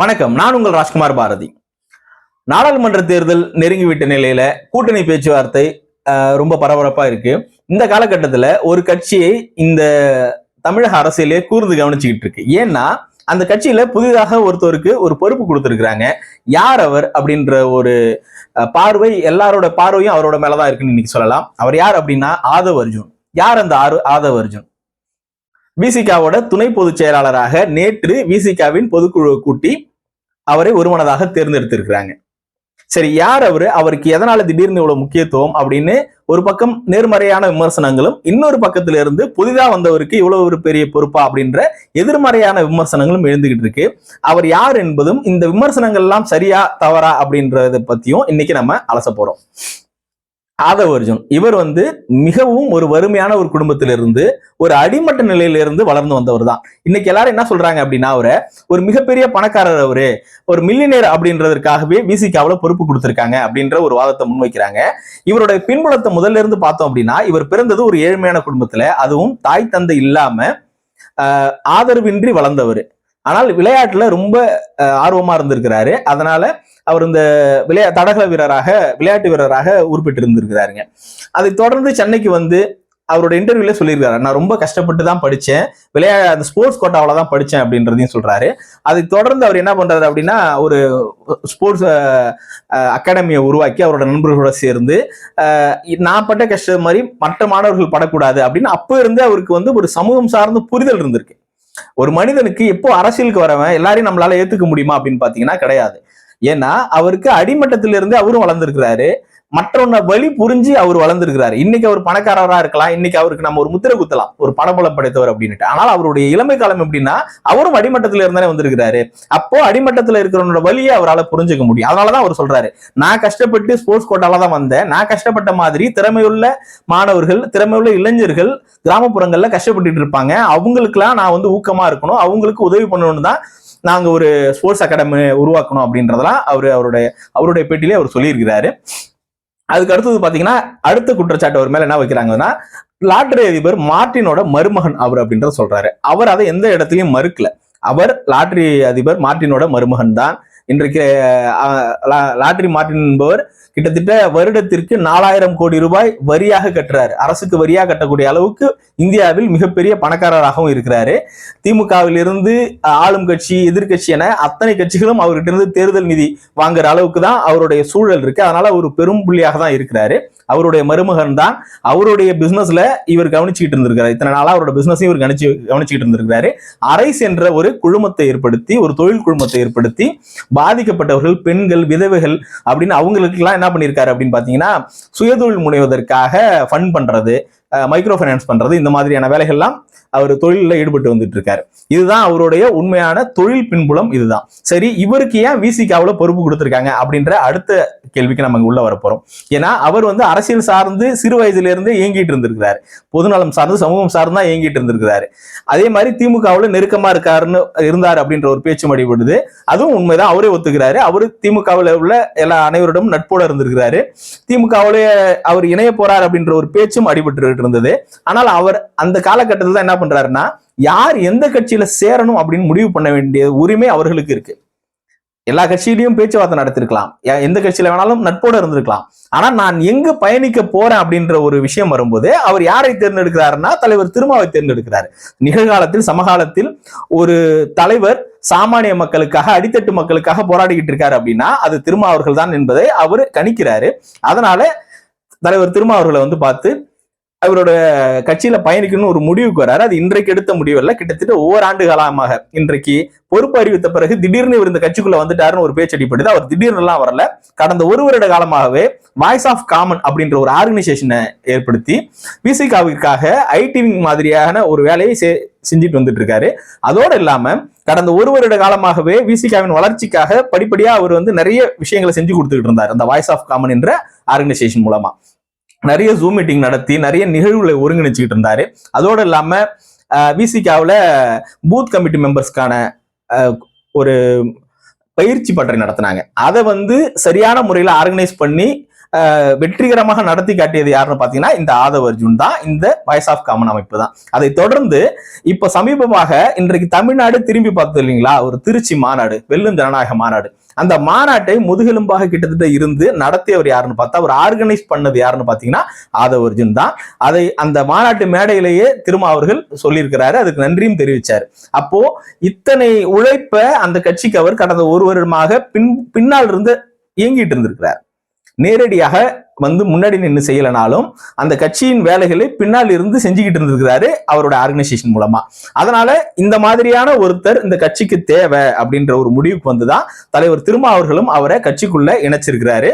வணக்கம். நான் உங்கள் ராஜ்குமார் பாரதி. நாடாளுமன்ற தேர்தல் நெருங்கிவிட்ட நிலையில கூட்டணி பேச்சுவார்த்தை ரொம்ப பரபரப்பா இருக்கு. இந்த காலகட்டத்துல ஒரு கட்சியை இந்த தமிழக அரசியலே கூர்ந்து கவனிச்சுக்கிட்டு இருக்கு. ஏன்னா அந்த கட்சியில புதிதாக ஒருத்தருக்கு ஒரு பொறுப்பு கொடுத்துருக்குறாங்க. யார் அவர் அப்படின்ற ஒரு பார்வை எல்லாரோட பார்வையும் அவரோட மேலதான் இருக்குன்னு இன்னைக்கு சொல்லலாம். அவர் யார் அப்படின்னா ஆதவ் அர்ஜுன். யார் அந்த ஆறு ஆதவ் அர்ஜுன்? விசிகாவோட துணை பொதுச் செயலாளராக நேற்று விசிகாவின் பொதுக்குழு கூட்டி அவரை ஒருமனதாக தேர்ந்தெடுத்திருக்கிறாங்க. சரி யார் அவரு? அவருக்கு எதனால திடீர்னு இவ்வளவு முக்கியத்துவம் அப்படின்னு ஒரு பக்கம் நேர்மறையான விமர்சனங்களும் இன்னொரு பக்கத்துல இருந்து புதிதா வந்தவருக்கு இவ்வளவு ஒரு பெரிய பொறுப்பா அப்படின்ற எதிர்மறையான விமர்சனங்களும் எழுந்துகிட்டு இருக்கு. அவர் யார் என்பதும் இந்த விமர்சனங்கள் எல்லாம் சரியா தவறா அப்படின்றத பத்தியும் இன்னைக்கு நம்ம அலச போறோம். ஆதவ அர்ஜுன். இவர் வந்து மிகவும் ஒரு வறுமையான ஒரு குடும்பத்திலிருந்து ஒரு அடிமட்ட நிலையிலிருந்து வளர்ந்து வந்தவர் தான் இன்னைக்கு எல்லாரும் என்ன சொல்றாங்க அப்படின்னா அவரை ஒரு மிகப்பெரிய பணக்காரர் அவரு ஒரு மில்லியனர் அப்படின்றதற்காகவே விசிகாவுல பொறுப்பு கொடுத்துருக்காங்க அப்படின்ற ஒரு வாதத்தை முன்வைக்கிறாங்க. இவருடைய பின்புலத்தை முதல்ல இருந்து பார்த்தோம் அப்படின்னா இவர் பிறந்தது ஒரு ஏழ்மையான குடும்பத்துல அதுவும் தாய் தந்தை இல்லாம ஆதரவின்றி வளர்ந்தவர். ஆனால் விளையாட்டுல ரொம்ப ஆர்வமா இருந்திருக்கிறாரு. அதனால அவர் இந்த விளையா தடகள வீரராக விளையாட்டு வீரராக உருப்பிட்டு இருந்திருக்கிறாருங்க அதை தொடர்ந்து சென்னைக்கு வந்து அவரோட இன்டர்வியூல சொல்லியிருக்காரு. நான் ரொம்ப கஷ்டப்பட்டு தான் படித்தேன் விளையா அந்த ஸ்போர்ட்ஸ் கோட்டாவில் தான் படித்தேன் அப்படின்றதையும் சொல்றாரு. அதை தொடர்ந்து அவர் என்ன பண்றாரு அப்படின்னா ஒரு ஸ்போர்ட்ஸ் அகாடமியை உருவாக்கி அவரோட நண்பர்களோட சேர்ந்து நான் பட்ட கஷ்டம் மாதிரி மற்ற மாணவர்கள் படக்கூடாது அப்படின்னு அப்போ இருந்து அவருக்கு வந்து ஒரு சமூகம் சார்ந்த புரிதல் இருந்திருக்கு. ஒரு மனிதனுக்கு எப்போ அரசியலுக்கு வரவன் எல்லாரையும் நம்மளால ஏத்துக்க முடியுமா அப்படின்னு பாத்தீங்கன்னா கிடையாது. ஏன்னா அவருக்கு அடிமட்டத்திலிருந்து அவரும் வளர்ந்திருக்கிறாரு. மற்றவன வழி புரிஞ்சு அவர் வளர்ந்துருக்கிறாரு. இன்னைக்கு அவர் பணக்காரரா இருக்கலாம். இன்னைக்கு அவருக்கு நம்ம ஒரு முத்திரை குத்தலாம். ஒரு பணபலம் படைத்தவர் அப்படின்னுட்டு. ஆனால் அவருடைய இளமை காலம் எப்படின்னா அவரும் அடிமட்டத்துல இருந்தானே வந்திருக்கிறாரு. அப்போ அடிமட்டத்துல இருக்கிறவனோட வழியை அவரால் புரிஞ்சுக்க முடியும். அதனாலதான் அவர் சொல்றாரு நான் கஷ்டப்பட்டு ஸ்போர்ட்ஸ் கோட்டால தான் வந்தேன். நான் கஷ்டப்பட்ட மாதிரி திறமையுள்ள மாணவர்கள் திறமையுள்ள இளைஞர்கள் கிராமப்புறங்கள்ல கஷ்டப்பட்டுட்டு இருப்பாங்க. அவங்களுக்குலாம் நான் வந்து ஊக்கமா இருக்கணும். அவங்களுக்கு உதவி பண்ணணும்னு தான் நாங்க ஒரு ஸ்போர்ட்ஸ் அகாடமி உருவாக்கணும் அப்படின்றதெல்லாம் அவர் அவருடைய அவருடைய பேட்டியிலே அவர் சொல்லியிருக்கிறாரு. அதுக்கு அடுத்தது பாத்தீங்கன்னா அடுத்த குற்றச்சாட்டு அவர் மேல என்ன வைக்கிறாங்கன்னா லாட்டரி அதிபர் மார்ட்டினோட மருமகன் அவர் அப்படின்றத சொல்றாரு. அவர் அதை எந்த இடத்துலயும் மறுக்கல. அவர் லாட்டரி அதிபர் மார்ட்டினோட மருமகன் தான் இன்றைக்கு லாட்ரி லா- என்பவர் கிட்டத்தட்ட வருடத்திற்கு நாலாயிரம் கோடி ரூபாய் வரியாக கட்டுறாரு. அரசுக்கு வரியாக கட்டக்கூடிய அளவுக்கு இந்தியாவில் மிகப்பெரிய பணக்காரராகவும் இருக்கிறாரு. திமுகவில் இருந்து ஆளும் கட்சி எதிர்கட்சி என அத்தனை கட்சிகளும் அவர்கிட்ட இருந்து தேர்தல் நிதி வாங்குற அளவுக்கு தான் அவருடைய சூழல் இருக்கு. அதனால ஒரு பெரும் புள்ளியாக தான் இருக்கிறாரு. அவருடைய மருமகன் தான் அவருடைய பிசினஸ்ல இவர் கவனிச்சுக்கிட்டு இருந்திருக்காரு இத்தனை நாளா அவரோட பிசினஸையும் இவர் கவனிச்சு கவனிச்சுக்கிட்டு இருந்திருக்காரு அரைஸ் என்ற ஒரு குழுமத்தை ஏற்படுத்தி ஒரு தொழில் குழுமத்தை ஏற்படுத்தி பாதிக்கப்பட்டவர்கள் பெண்கள் விதவைகள் அப்படின்னு அவங்களுக்கெல்லாம் என்ன பண்ணியிருக்காரு அப்படின்னு பாத்தீங்கன்னா சுயதொழில் முனைவதற்காக ஃபண்ட் பண்றது மைக்ரோ ஃபைனான்ஸ் பண்றது இந்த மாதிரியான வேலைகள்லாம் அவர் தொழிலில் ஈடுபட்டு வந்துட்டு இருக்காரு இதுதான் அவருடைய உண்மையான தொழில் பின்புலம் இதுதான். சரி இவருக்கு ஏன் விசிகாவில் பொறுப்பு கொடுத்துருக்காங்க அப்படின்ற அடுத்த கேள்விக்கு நம்ம இங்க உள்ள வரப்போறோம் ஏன்னா அவர் வந்து அரசியல் சார்ந்து சிறு வயதுல இருந்து இயங்கிட்டு இருந்திருக்கிறாரு. பொதுநலம் சார்ந்து சமூகம் சார்ந்து தான் இயங்கிட்டு இருந்திருக்கிறாரு. அதே மாதிரி திமுகவில் நெருக்கமா இருக்காருன்னு இருந்தார் அப்படின்ற ஒரு பேச்சு மடிபடுது. அதுவும் உண்மைதான் அவரே ஒத்துக்கிறாரு. அவரு திமுகவில் உள்ள எல்லா அனைவரிடமும் நட்போட இருந்திருக்கிறாரு. திமுகவுல அவர் இணைய போறார் அப்படின்ற ஒரு பேச்சும் அடிபட்டு இருந்தது. ஆனால் அவர் அந்த காலகட்டத்தில் தான் என்ன பண்றாருன்னா யார் எந்த கட்சியில சேரணும் அப்படின்னு முடிவு பண்ண வேண்டிய உரிமை அவர்களுக்கு இருக்கு. எல்லா கட்சியிலையும் பேச்சுவார்த்தை நடத்திருக்கலாம். எந்த கட்சியில வேணாலும் நட்போட இருந்திருக்கலாம். ஆனா நான் எங்க பயணிக்க போறேன் அப்படின்ற ஒரு விஷயம் வரும்போது அவர் யாரை தேர்ந்தெடுக்கிறாருன்னா தலைவர் திருமாவை தேர்ந்தெடுக்கிறார். நிகழ்காலத்தில் சமகாலத்தில் ஒரு தலைவர் சாமானிய மக்களுக்காக அடித்தட்டு மக்களுக்காக போராடிக்கிட்டு இருக்காரு அப்படின்னா அது திருமா அவர்கள் தான் என்பதை அவர் கணிக்கிறாரு. அதனால தலைவர் திருமா அவர்களை வந்து பார்த்து அவரோட கட்சியில பயணிக்கணும்னு ஒரு முடிவுக்கு வராரு. அது இன்றைக்கு எடுத்த முடிவல்ல. கிட்டத்தட்ட ஓராண்டு காலமாக இன்றைக்கு பொறுப்பு அறிவித்த பிறகு திடீர்னு இவர் இந்த கட்சிக்குள்ள வந்துட்டாருன்னு ஒரு பேச்சு அடிப்படுது அவர் திடீர்னு எல்லாம் வரல. கடந்த ஒரு வருட காலமாகவே வாய்ஸ் ஆஃப் காமன் அப்படின்ற ஒரு ஆர்கனைசேஷனை ஏற்படுத்தி விசிகாவிற்காக ஐடி மாதிரியான ஒரு வேலையை செஞ்சுட்டு வந்துட்டு இருக்காரு அதோடு இல்லாம கடந்த ஒரு வருட காலமாகவே விசிகாவின் வளர்ச்சிக்காக படிப்படியா அவர் வந்து நிறைய விஷயங்களை செஞ்சு கொடுத்துக்கிட்டு இருந்தார். அந்த வாய்ஸ் ஆஃப் காமன் என்ற ஆர்கனைசேஷன் மூலமா. நிறைய ஜூம் மீட்டிங் நடத்தி நிறைய நிகழ்வுகளை ஒருங்கிணைச்சுக்கிட்டு இருந்தாரு. அதோடு இல்லாம விசிகாவில் பூத் கமிட்டி மெம்பர்ஸ்க்கான ஒரு பயிற்சி பட்டறை நடத்தினாங்க. அதை வந்து சரியான முறையில் ஆர்கனைஸ் பண்ணி வெற்றிகரமாக நடத்தி காட்டியது யாருன்னு பாத்தீங்கன்னா இந்த ஆதவ அர்ஜுன் தான். இந்த வாய்ஸ் ஆஃப் காமன் அமைப்பு தான். அதை தொடர்ந்து இப்ப சமீபமாக இன்றைக்கு தமிழ்நாடு திரும்பி பார்த்தது இல்லைங்களா? ஒரு திருச்சி மாநாடு வெல்லும் ஜனநாயக மாநாடு. அந்த மாநாட்டை முதுகெலும்பாக கிட்டத்தட்ட இருந்து நடத்தியவர் யாருன்னு பார்த்தா அவர் ஆர்கனைஸ் பண்ணது யாருன்னு பாத்தீங்கன்னா ஆதவ அர்ஜுன் தான். அதை அந்த மாநாட்டு மேடையிலேயே திருமா அவர்கள் சொல்லியிருக்கிறாரு. அதுக்கு நன்றியும் தெரிவிச்சார். அப்போ இத்தனை உழைப்ப அந்த கட்சிக்கு அவர் கடந்த ஒரு வருடமாக பின் பின்னால் இருந்து இயங்கிட்டு இருந்திருக்கிறார். நேரடியாக வந்து முன்னாடி நின்று செய்யலனாலும் அந்த கட்சியின் வேலைகளை பின்னால் இருந்து செஞ்சுக்கிட்டு இருந்திருக்கிறாரு அவரோட ஆர்கனைசேஷன் மூலமா. அதனால இந்த மாதிரியான ஒருத்தர் இந்த கட்சிக்கு தேவை அப்படின்ற ஒரு முடிவுக்கு வந்துதான் தலைவர் திருமா அவர்களும் அவரை கட்சிக்குள்ள இணைச்சிருக்கிறாரு.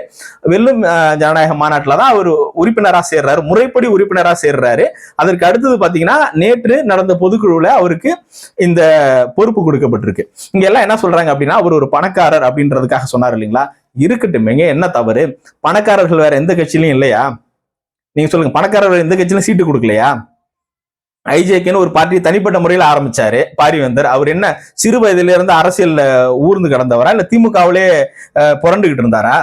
வெல்லும் ஜனநாயக மாநாட்டில் தான் அவர் உறுப்பினரா சேர்றாரு முறைப்படி உறுப்பினரா சேர்றாரு. அதற்கு அடுத்தது பாத்தீங்கன்னா நேற்று நடந்த பொதுக்குழுவில் அவருக்கு இந்த பொறுப்பு கொடுக்கப்பட்டிருக்கு. இங்க எல்லாம் என்ன சொல்றாங்க அப்படின்னா அவர் ஒரு பணக்காரர் அப்படின்றதுக்காக சொன்னார் இல்லைங்களா? இருக்கட்டுமேங்க. என்ன தவறு? பணக்காரர்கள் வேற எந்த கட்சியிலையும் இல்லையா? நீங்க சொல்லுங்க. பணக்காரர்கள் எந்த கட்சியிலும் சீட்டு கொடுக்கலையா? ஐஜேகேன்னு ஒரு பார்ட்டி தனிப்பட்ட முறையில் ஆரம்பிச்சாரு. பாரிவேந்தர். அவர் என்ன சிறு வயதில இருந்து ஊர்ந்து கிடந்தவரா? இல்ல திமுகவிலே புரண்டுகிட்டு இருந்தாரா?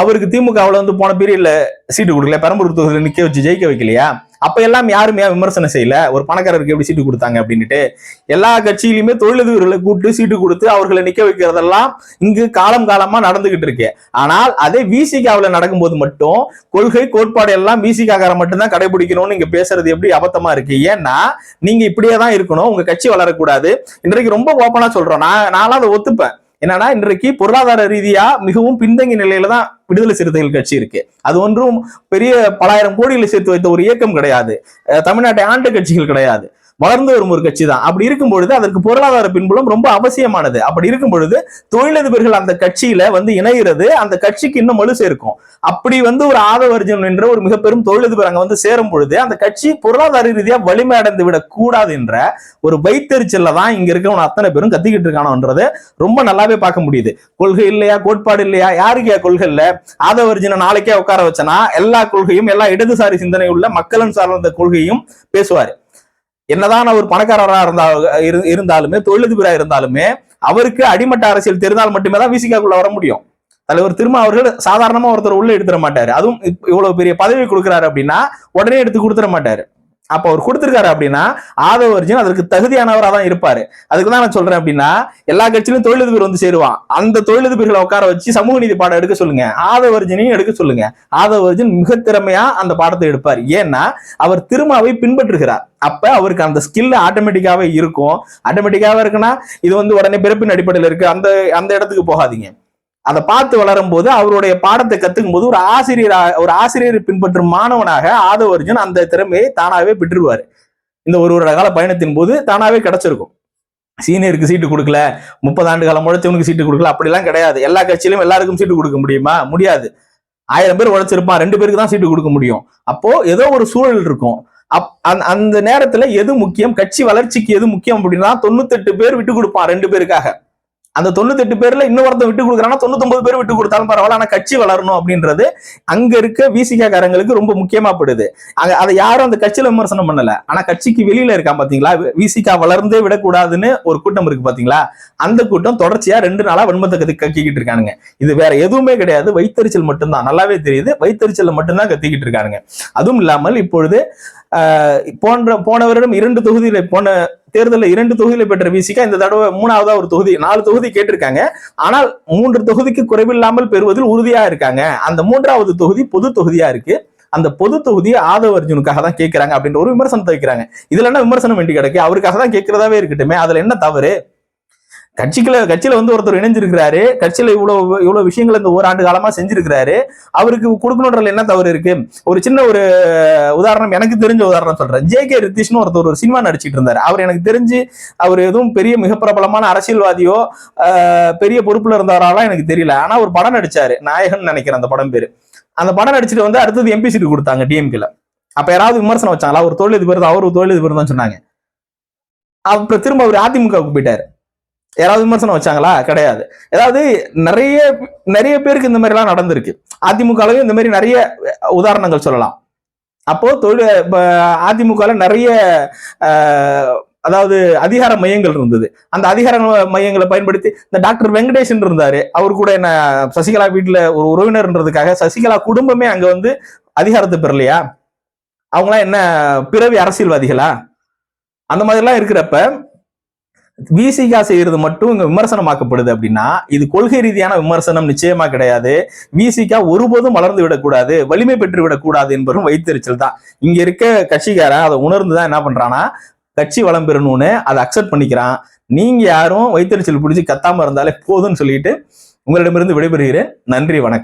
அவருக்கு திமுகவில் வந்து போன பீரியட்ல சீட்டு கொடுக்கல. பெரம்பலூர் தொகுதியில் நிக்க வச்சு ஜெயிக்க வைக்கலையா? அப்ப எல்லாம் யாரும் ஏன் விமர்சனம் செய்யல? ஒரு பணக்காரருக்கு எப்படி சீட்டு கொடுத்தாங்க அப்படின்னுட்டு எல்லா கட்சியிலுமே தொழிலதிபர்களை கூப்பிட்டு சீட்டு கொடுத்து அவர்களை நிக்க வைக்கிறதெல்லாம் இங்கு காலம் காலமா நடந்துகிட்டு இருக்கு. ஆனால் அதே விசிகாவில் நடக்கும்போது மட்டும் கொள்கை கோட்பாடு எல்லாம் விசிகாக்கார மட்டும்தான் கடைபிடிக்கணும்னு இங்க பேசுறது எப்படி அபத்தமா இருக்கு? ஏன்னா நீங்க இப்படியே தான் இருக்கணும். உங்க கட்சி வளரக்கூடாது. இன்றைக்கு ரொம்ப ஓப்பனா சொல்றோம். நான் நானும் அதை ஒத்துப்பேன். என்னன்னா இன்றைக்கு பொருளாதார ரீதியா மிகவும் பின்தங்கிய நிலையில தான் விடுதலை சிறுத்தைகள் கட்சி இருக்கு. அது ஒன்றும் பெரிய பலாயிரம் கோடிகளை சேர்த்து வைத்த ஒரு இயக்கம் கிடையாது. தமிழ்நாட்டை ஆண்ட கட்சிகள் கிடையாது. வளர்ந்து வரும் ஒரு கட்சி தான் அப்படி இருக்கும் பொழுது அதற்கு பொருளாதார பின்புலம் ரொம்ப அவசியமானது. அப்படி இருக்கும் பொழுது தொழிலதிபர்கள் அந்த கட்சியில வந்து இணைகிறது அந்த கட்சிக்கு இன்னும் வலு சேர்க்கும். அப்படி வந்து ஒரு ஆதவர்ஜன் என்ற ஒரு மிக பெரும் தொழிலதிபர் அங்க வந்து சேரும் பொழுது அந்த கட்சி பொருளாதார ரீதியா வலிமை அடைந்து விடக் கூடாது என்ற ஒரு வைத்தறிச்சல்ல தான் இங்க இருக்கவன் அத்தனை பேரும் கத்திக்கிட்டு இருக்கானோன்றது ரொம்ப நல்லாவே பார்க்க முடியுது. கொள்கை இல்லையா? கோட்பாடு இல்லையா? யாருக்கு கொள்கை இல்ல? ஆதவர்ஜனை நாளைக்கே உட்கார வச்சனா எல்லா கொள்கையும் எல்லா இடதுசாரி சிந்தனை உள்ள மக்களின் சார்ந்த கொள்கையும் பேசுவாரு. என்னதான் அவர் பணக்காரராக இருந்தா இருந்தாலுமே தொழிலதிபரா இருந்தாலுமே அவருக்கு அடிமட்ட அரசியல் தெரிந்தால் மட்டுமே தான் விசிகாக்குள்ள வர முடியும். தலைவர் திரும்ப அவர்கள் சாதாரணமா ஒருத்தர் உள்ள எடுத்துட மாட்டாரு. அதுவும் இவ்வளவு பெரிய பதவி கொடுக்குறாரு அப்படின்னா உடனே எடுத்து கொடுத்துட மாட்டாரு. அப்ப அவர் கொடுத்திருக்காரு அப்படின்னா ஆதவர்ஜன் அதற்கு தகுதியானவரா தான் இருப்பாரு. அதுக்கு தான் நான் சொல்றேன் அப்படின்னா எல்லா கட்சியிலும் தொழிலதிபர் வந்து சேருவான். அந்த தொழிலதிபர்களை உட்கார வச்சு சமூக நீதி பாடம் எடுக்க சொல்லுங்க. ஆதவர்ஜனையும் எடுக்க சொல்லுங்க. ஆதவர்ஜன் மிக திறமையா அந்த பாடத்தை எடுப்பார். ஏன்னா அவர் திருமாவை பின்பற்றுகிறார். அப்ப அவருக்கு அந்த ஸ்கில் ஆட்டோமேட்டிக்காவே இருக்கும். ஆட்டோமேட்டிக்காவே இருக்குன்னா இது வந்து உடனே பிறப்பின் அடிப்படையில் இருக்கு. அந்த அந்த இடத்துக்கு போகாதீங்க. அதை பார்த்து வளரும் போது அவருடைய பாடத்தை கத்துக்கும் போது ஒரு ஆசிரியர் ஒரு ஆசிரியரை பின்பற்றும் மாணவனாக ஆதவர்ஜன் அந்த திறமையை தானாகவே பெற்றுருவார். இந்த ஒரு ஒரு கால பயணத்தின் போது தானாகவே கிடைச்சிருக்கும். சீனியருக்கு சீட்டு கொடுக்கல முப்பது ஆண்டு காலம் உழைச்சவனுக்கு சீட்டு கொடுக்கல அப்படிலாம் கிடையாது. எல்லா கட்சியிலும் எல்லாருக்கும் சீட்டு கொடுக்க முடியுமா? முடியாது. ஆயிரம் பேர் உழைச்சிருப்பான் ரெண்டு பேருக்கு தான் சீட்டு கொடுக்க முடியும். அப்போ ஏதோ ஒரு சூழல் இருக்கும். அப் அந்த- அந்த நேரத்துல எது முக்கியம்? கட்சி வளர்ச்சிக்கு எது முக்கியம் அப்படின்னா தொண்ணூத்தெட்டு பேர் விட்டு கொடுப்பான் ரெண்டு பேருக்காக. அந்த தொண்ணூத்தெட்டு பேர்ல இன்னொருத்தன் விட்டு கொடுக்குறான்னா தொண்ணூத்தொன்பது பேர் விட்டு கொடுத்தாலும் பரவாயில்ல. ஆனா கட்சி வளரணும் அப்படின்றது அங்க இருக்க விசிகா காரங்களுக்கு ரொம்ப முக்கியமா படுது. அங்க அதை யாரும் அந்த கட்சியில விமர்சனம் பண்ணல. ஆனா கட்சிக்கு வெளியில இருக்கான் பாத்தீங்களா? விசிகா வளர்ந்தே விடக்கூடாதுன்னு ஒரு கூட்டம் இருக்கு பாத்தீங்களா? அந்த கூட்டம் தொடர்ச்சியா ரெண்டு நாளா வன்மத்தை கத்தி கத்திக்கிட்டு இருக்கானுங்க. இது வேற எதுவுமே கிடையாது. வைத்தறிச்சல் மட்டும்தான். நல்லாவே தெரியுது. வைத்தறிச்சல்ல மட்டும்தான் கத்திக்கிட்டு இருக்கானுங்க. அதுவும் இல்லாமல் இப்பொழுது ஆஹ், போன்ற போன வருடம் இரண்டு தொகுதியில போன தேர்தலில் இரண்டு தொகுதியில் பெற்ற விசிகா இந்த தடவை மூணாவதா ஒரு தொகுதி நாலு தொகுதி கேட்டிருக்காங்க. ஆனால் மூன்று தொகுதிக்கு குறைவில்லாமல் பெறுவதில் உறுதியா இருக்காங்க. அந்த மூன்றாவது தொகுதி பொது தொகுதியா இருக்கு. அந்த பொது தொகுதியை ஆதவ அர்ஜுனுக்காக தான் கேட்கிறாங்க அப்படின்ற ஒரு விமர்சனத்தை வைக்கிறாங்க. இதுல என்ன விமர்சனம் வேண்டி கிடக்கு? அவருக்காக தான் கேட்கிறதாவே இருக்கட்டுமே. அதுல என்ன தவறு? கட்சிக்குள்ள கட்சியில வந்து ஒருத்தர் இணைஞ்சிருக்கிறாரு. கட்சியில இவ்வளவு இவ்வளவு விஷயங்கள் இந்த ஓராண்டு காலமா செஞ்சிருக்கிறாரு. அவருக்கு கொடுக்கணுன்றதுல என்ன தவறு இருக்கு? ஒரு சின்ன ஒரு உதாரணம் எனக்கு தெரிஞ்ச உதாரணம் சொல்றேன். ஜே கே ரித்திஷ்னு ஒருத்தர் ஒரு சினிமா நடிச்சிட்டு இருந்தாரு. அவர் எனக்கு தெரிஞ்சு அவர் எதுவும் பெரிய மிக பிரபலமான அரசியல்வாதியோ பெரிய பொறுப்புல இருந்தாராலாம் எனக்கு தெரியல. ஆனா ஒரு படம் நடிச்சாரு. நாயகன் நினைக்கிறேன் அந்த படம் பேரு. அந்த படம் நடிச்சிட்டு வந்து அடுத்தது எம்பி சீட்டு கொடுத்தாங்க டிஎம்கேல அப்ப யாராவது விமர்சனம் வச்சாங்களா? ஒரு தொழிலதிபர் தான் அவர் ஒரு தொழிலதிபர் தான் சொன்னாங்க. அப்புறம் திரும்ப அவர் அதிமுகவுக்கு போயிட்டாரு. யாராவது விமர்சனம் வச்சாங்களா? கிடையாது. ஏதாவது நிறைய நிறைய பேருக்கு இந்த மாதிரிலாம் நடந்திருக்கு. அதிமுகலையும் இந்த மாதிரி நிறைய உதாரணங்கள் சொல்லலாம். அப்போ தொழில் இப்போ அதிமுகல நிறைய அதாவது அதிகார மையங்கள் இருந்தது. அந்த அதிகார மையங்களை பயன்படுத்தி இந்த டாக்டர் வெங்கடேஷன் இருந்தாரு. அவர் கூட என்ன சசிகலா வீட்டில் ஒரு உறவினர்ன்றதுக்காக சசிகலா குடும்பமே அங்கே வந்து அதிகாரத்தை பெறலையா? அவங்களாம் என்ன பிறவி அரசியல்வாதிகளா? அந்த மாதிரிலாம் இருக்கிறப்ப விசிகா செய்யறது மட்டும் இங்க விமர்சனமாக்கப்படுது அப்படின்னா இது கொள்கை ரீதியான விமர்சனம் நிச்சயமா கிடையாது. விசிகா ஒருபோதும் வளர்ந்து விடக்கூடாது வலிமை பெற்று விடக்கூடாது என்பதும் வைத்தறிச்சல் தான். இங்க இருக்க கட்சிக்காரன் அதை உணர்ந்துதான் என்ன பண்றான்னா கட்சி வளம் பெறணும்னு அதை அக்செப்ட் பண்ணிக்கிறான். நீங்க யாரும் வைத்தறிச்சல் பிடிச்சி கத்தாம இருந்தாலே போதும்னு சொல்லிட்டு உங்களிடமிருந்து விடைபெறுகிறேன். நன்றி வணக்கம்.